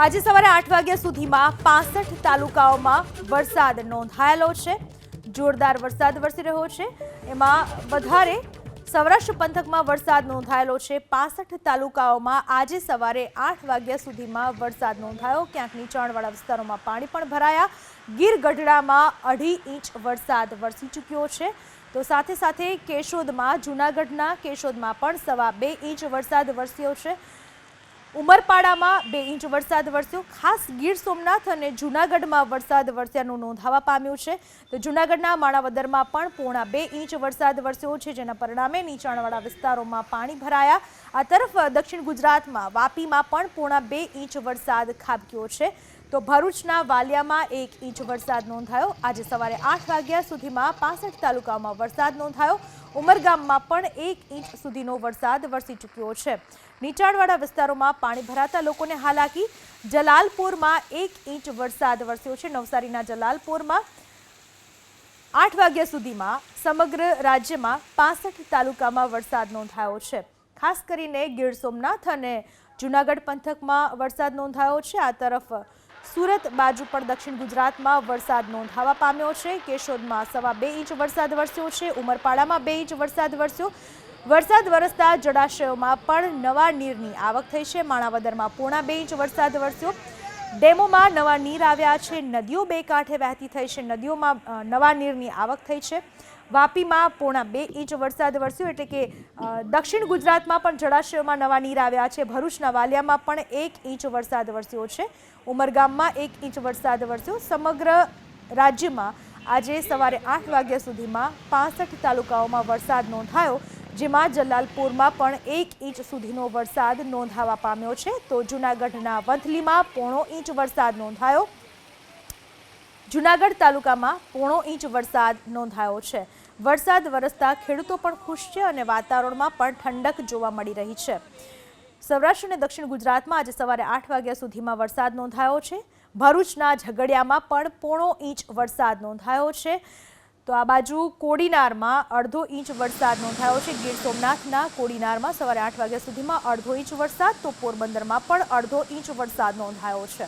આજે સવારે આઠ વાગ્યા સુધીમાં પાસઠ તાલુકાઓમાં વરસાદ નોંધાયેલો છે. જોરદાર વરસાદ વરસી રહ્યો છે. એમાં વધારે સૌરાષ્ટ્ર પંથકમાં વરસાદ નોંધાયેલો છે. પાસઠ તાલુકાઓમાં આજે સવારે આઠ વાગ્યા સુધીમાં વરસાદ નોંધાયો. ક્યાંક નીચાણવાળા વિસ્તારોમાં પાણી પણ ભરાયા. ગીર ગઢડામાં અઢી ઇંચ વરસાદ વરસી ચૂક્યો છે. તો સાથે સાથે કેશોદમાં, જૂનાગઢના કેશોદમાં પણ સવા બે ઇંચ વરસાદ વરસ્યો છે. ઉમરપાડામાં બે ઇંચ વરસાદ વરસ્યો. ખાસ ગીર સોમનાથ અને જૂનાગઢમાં વરસાદ વરસ્યાનું નોંધાવા પામ્યું છે. તો જૂનાગઢના માણાવદરમાં પણ પોણા બે ઇંચ વરસાદ વરસ્યો છે, જેના પરિણામે નીચાણવાળા વિસ્તારોમાં પાણી ભરાયા. આ તરફ દક્ષિણ ગુજરાતમાં વાપીમાં પણ પોણા બે ઇંચ વરસાદ ખાબક્યો છે. તો ભરૂચના વાલિયામાં એક ઇંચ વરસાદ નોંધાયો. આજે સવારે આઠ વાગ્યા સુધીમાં પાસઠ તાલુકામાં વરસાદ નોંધાયો. ઉમરગામમાં પણ એક ઇંચ સુધીનો વરસાદ વરસી ચૂક્યો છે. નીચાણવાળા વિસ્તારોમાં પાણી ભરાતા લોકોને હાલાકી. જલાલપુરમાં એક ઇંચ વરસાદ વરસ્યો છે. નવસારીના જલાલપુરમાં આઠ વાગ્યા સુધીમાં સમગ્ર રાજ્યમાં પાસઠ તાલુકામાં વરસાદ નોંધાયો છે. ખાસ કરીને ગીર સોમનાથ અને જૂનાગઢ પંથકમાં વરસાદ નોંધાયો છે. આ તરફ સુરત બાજુ પણ દક્ષિણ ગુજરાતમાં વરસાદ નોંધાવા પામ્યો છે. કેશોદમાં સવા બે ઇંચ વરસાદ વરસ્યો છે. ઉમરપાડામાં બે ઇંચ વરસાદ વરસ્યો. વરસાદ વરસતા જળાશયોમાં પણ નવા નીરની આવક થઈ છે. માણાવદરમાં પોણા બે ઇંચ વરસાદ વરસ્યો. ડેમોમાં નવા નીર આવ્યા છે. નદીઓ બે કાંઠે વહેતી થઈ છે. નદીઓમાં નવા નીરની આવક થઈ છે. વાપીમાં પોણા બે ઇંચ વરસાદ વરસ્યો એટલે કે દક્ષિણ ગુજરાતમાં પણ જળાશયોમાં નવા નીર આવ્યા છે. ભરૂચના વાલિયામાં પણ એક ઇંચ વરસાદ વરસ્યો છે. ઉમરગામમાં એક ઇંચ વરસાદ વરસ્યો. સમગ્ર રાજ્યમાં આજે સવારે આઠ વાગ્યા સુધીમાં પાસઠ તાલુકાઓમાં વરસાદ નોંધાયો. જેમાં જલાલપુરમાં પણ એક ઇંચ સુધીનો વરસાદ નોંધાવા પામ્યો છે. તો જૂનાગઢના વંથલીમાં પોણો ઇંચ વરસાદ નોંધાયો. જૂનાગઢ તાલુકામાં પોણો ઇંચ વરસાદ નોંધાયો છે. વરસાદ વરસતા ખેડૂતો પણ ખુશ છે અને વાતાવરણમાં પણ ઠંડક જોવા મળી રહી છે. સૌરાષ્ટ્ર અને દક્ષિણ ગુજરાતમાં આજે સવારે આઠ વાગ્યા સુધીમાં વરસાદ નોંધાયો છે. ભરૂચના ઝઘડિયામાં પણ પોણો ઇંચ વરસાદ નોંધાયો છે. તો આ બાજુ કોડીનારમાં અડધો ઇંચ વરસાદ નોંધાયો છે. ગીર સોમનાથના કોડીનારમાં સવારે આઠ વાગ્યા સુધીમાં અડધો ઇંચ વરસાદ, તો પોરબંદરમાં પણ અડધો ઇંચ વરસાદ નોંધાયો છે.